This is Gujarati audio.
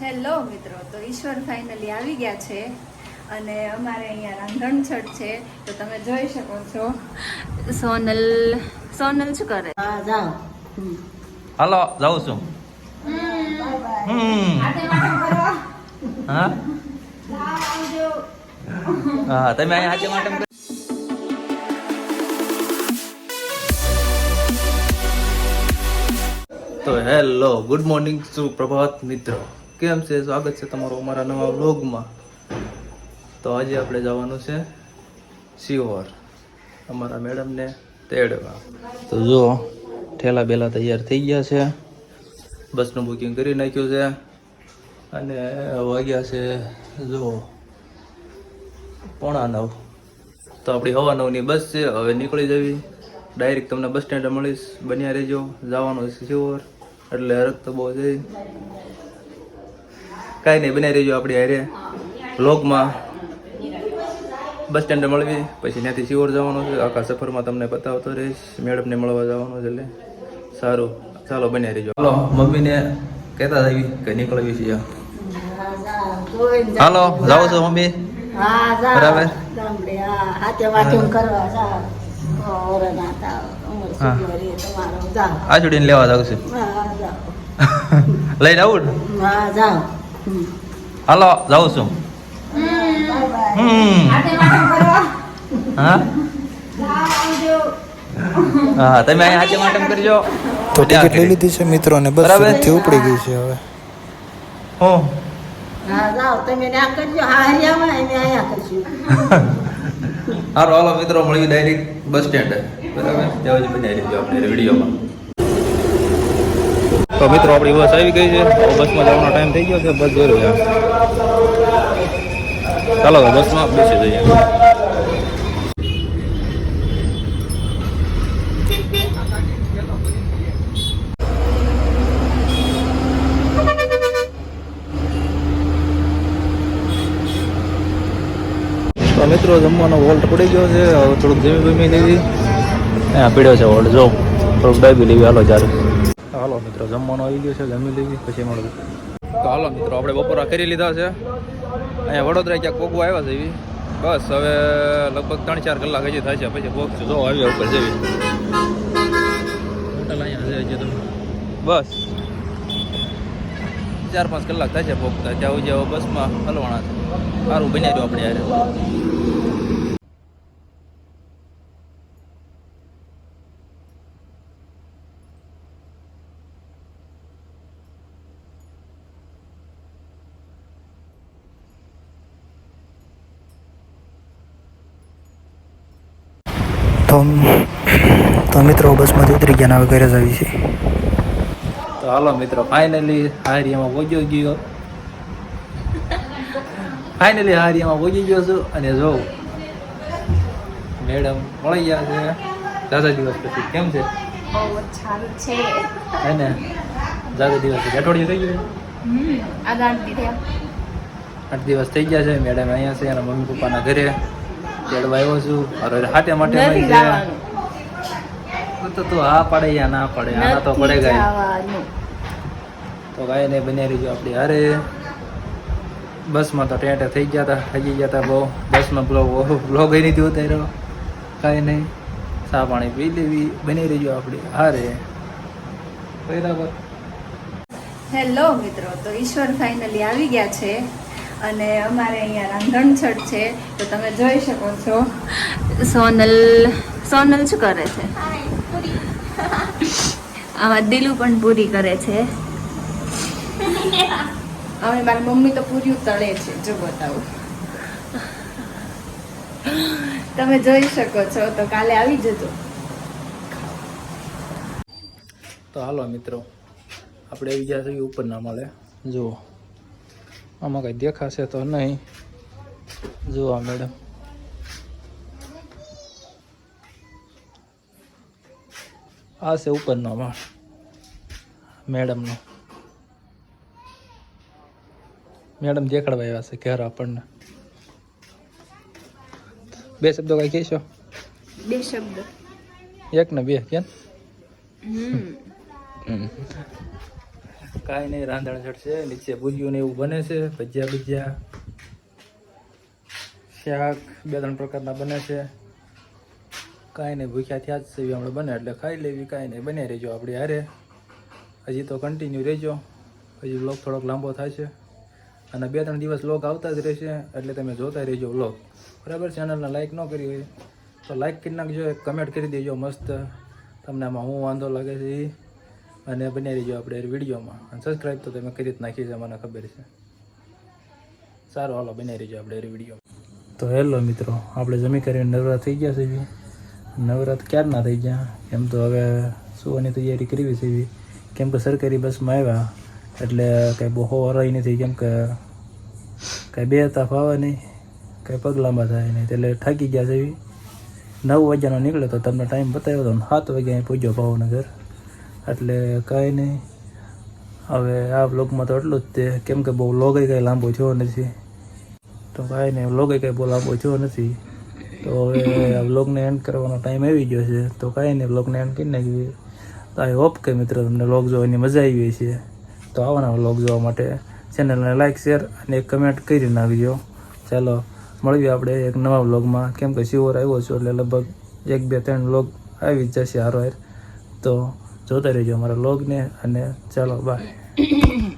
હેલો મિત્રો તો ઈશ્વર ફાઇનલી આવી ગયા છે અને અમારે અહીંયા રાંધણછટ છે તો તમે જોઈ શકો છો. સોનલ સોનલ શું કરે? હાલો જાઉં છું. હા? હા તમે અહીંયા આજે માટે તો હેલો ગુડ મોર્નિંગ સુપ્રભાત મિત્રો. કેમ છે? સ્વાગત છે તમારું અમારા નવા વ્લોગમાં. તો આજે આપણે જવાનું છે સિહોર. અમારા મેડમને તેડવા. તો જો ઠેલા બેલા તૈયાર થઈ ગયા છે. બસનું બુકિંગ કરી નાખ્યું છે. અને વાગ્યા છે જો પોણા નવ. તો આપણી હવા નવની બસ છે, હવે નીકળી જવી. ડાયરેક્ટ તમને બસ સ્ટેન્ડે મળીશ. બન્યા રહેજો. જવાનું છે સિહોર. એટલે હરક તો બહુ છે. કાંઈ નહીં બનાવી રહીજો આપણે હારે. વ્લોગમાં બસ સ્ટેન્ડે મળવી પછી ત્યાંથી સિવોર જવાનું છે. આખા સફરમાં તમને બતાવતો રહીશ. મેડમને મળવા જવાનું છે એટલે. સારું. ચાલો બન્યા રહેજો. હાલો મમ્મીને કહેતા આવી કે નીકળવી છે હાલો જાઓ છો મમ્મી? બરાબર. આ છોડીને લેવા જાવ છું લઈને આવું હા જાઓ. હમ. હાલો જાઉં છું. હા? હા તમે અહીંયા આજે માટે કરજો. તો ટિકિટ લઈ લીધી છે મિત્રોને બસ બરાબર. ઉપડી ગઈ છે હવે. હું? હારો હાલો મિત્રો મળી ડાયરેક્ટ બસ સ્ટેન્ડ બરાબર? ત્યાં જ બનાવી દેજો આપણે વિડીયોમાં તો મિત્રો, આપણી બસ આવી ગઈ છે. હવે બસમાં જવાનો ટાઈમ થઈ ગયો છે. બસ જોઈ રહ્યા. ચાલો તો બસમાં બેસી જઈએ. તો મિત્રો, જમવાનો વોલ્ટ પડી ગયો છે. થોડુંક જમી બમી લીધી પીડ્યો છે વોલ્ટ. જો, થોડુંક ડાબી લેવી. હાલો, ચાલો. હાલો મિત્રો જમવાનો આવી ગયો છે જમી લેવી પછી મળવું તો હાલો મિત્રો આપણે બપોરા કરી લીધા છે. અહીંયા વડોદરા ક્યાંક કોકવા આવ્યા છે એવી. બસ હવે લગભગ ત્રણ ચાર કલાક હજી થાય છે પછી પહોંચશું જો આવી ઉપર જેવી હોટલ અહીંયા હજી તમે બસ. ચાર પાંચ કલાક થાય છે પહોંચતા ત્યાં સુધી બસમાં હલવાના છે. સારું બની રહ્યું આપણે યારે. તો મિત્રો બસમાંથી ઉતરી ગયા ને હવે ઘરે જ આવી છે. તો હાલો મિત્રો ફાઇનલી હારિયામાં પહોંચ્યો ગયો. ફાઇનલી હારિયામાં પહોંચી ગયો છું અને જો મેડમ મળી ગયા છે. દાદા દિવસ પછી કેમ છે? છે. હે ને? દાદા દિવસ પછી અઠવાડિયું થઈ ગયું? આઠ દિવસ. થઈ ગયા છે મેડમ અહીંયા છે એના મમ્મી પપ્પાના ઘરે. તેડવા આવ્યો છું. અરે હાટે માટે તો તું હા પડે યા ના પડે આના તો પડે ગયા. જવાનું. તો કાંઈ નહીં બની રહીજો આપણી હારે. બસમાં તો ટેટે થઈ ગયા હતા થઈ ગયા હતા બહુ. બસમાં બ્લોગ બ્લોગ એ નથી ઉતાર્યો કાંઈ નહીં. સા પાણી પી લેવી. બની રહીજો આપણી હારે. બરાબર. હેલો મિત્રો તો ઈશ્વર ફાઇનલી આવી ગયા છે. અને અમારે અહીંયા રાંધણછટ છે તો તમે જોઈ શકો છો. સોનલ સોનલ શું કરે છે? આમાં દિલુ પણ પૂરી કરે છે. હવે મારી મમ્મી તો પૂરી તળે છે જો બતાવું. તમે જોઈ શકો છો તો કાલે આવી જજો. તો હાલો મિત્રો આપણે બીજા સુધી છીએ ઉપર ના મળે. જુઓ. આમાં કંઈ દેખાશે તો નહીં. જોવા મેડમ આ છે ઉપરનો માળ મેડમનો મેડમ દેખાડવા આવ્યા છે ઘેર આપણને. બે શબ્દો કઈ કહેશો? બે શબ્દ. એક ને બે કેમ. કાંઈ નહીં, રાંધણ ચડશે નીચે ભૂજ્યું ને એવું બને છે, ભજીયા ભજીયા શાક બે ત્રણ પ્રકારના બને છે. કાંઈ નહીં, ભૂખ્યા થયા જ છે હમણાં બને, એટલે ખાઈ લેવી, કાંઈ નહીં, બને રહેજો આપણે હારે. હજી તો કન્ટિન્યુ રહેજો. હજી વ્લોગ થોડોક લાંબો છે. અને બે ત્રણ દિવસ વ્લોગ આવતા જ રહેશે, એટલે તમે જોતા રહેજો વ્લોગ બરાબર ચેનલને લાઇક ન કરી હોય તો લાઇક કરી નાખજો કમેન્ટ કરી દેજો મસ્ત. તમને આમાં હું વાંધો લાગે છે એ અને બની રહીજો આપણે વિડીયોમાં. અને સબસ્ક્રાઈબ તો તમે કરી જ નાખી છે, મને ખબર છે. સારું, હાલો બની રહીજો આપણે વીડિયો તો હેલો મિત્રો, આપણે જમી કરીને નવરાત થઈ ગયા છે. નવરાત ક્યારના થઈ ગયા? એમ તો હવે સુવાની તૈયારી કરવી છે કેમ કે સરકારી બસમાં આવ્યા, એટલે કંઈ બહુ હરાઈ નથી. કેમ કે કાંઈ બે હતા ફાવે નહીં કાંઈ પગ લાંબા થાય નહીં. એટલે થાકી ગયા છે નવ વાગ્યાનો નીકળ્યો તો તમને ટાઈમ બતાવ્યો હતો સાત વાગ્યા અહીં પહોંચ્યો ભાવનગર. એટલે કાંઈ નહીં. હવે આ બ્લોગમાં તો એટલું જ તે, કેમ કે બહુ લોગ કંઈ લાંબો થયો નથી. તો કાંઈ નહીં, લોગ કંઈ બહુ લાંબો થયો નથી. તો હવે આ બ્લોગને એન્ડ કરવાનો ટાઈમ આવી ગયો છે. તો કાંઈ નહીં બ્લોગને એન્ડ કરી નાખીએ. તો આઈ હોપ કે મિત્રો તમને બ્લોગ જોવાની મજા આવી છે તો આવવાના બ્લોગ જોવા માટે. ચેનલને લાઇક શેર અને એક કમેન્ટ કરી નાખજો. ચાલો, મળીએ આપણે એક નવા વ્લોગમાં કેમ કે શિવર આવ્યો છું એટલે લગભગ એક બે ત્રણ બ્લોગ આવી જ જશે હાર. તો જોતા રહેજો અમારા લોગને અને ચાલો બાય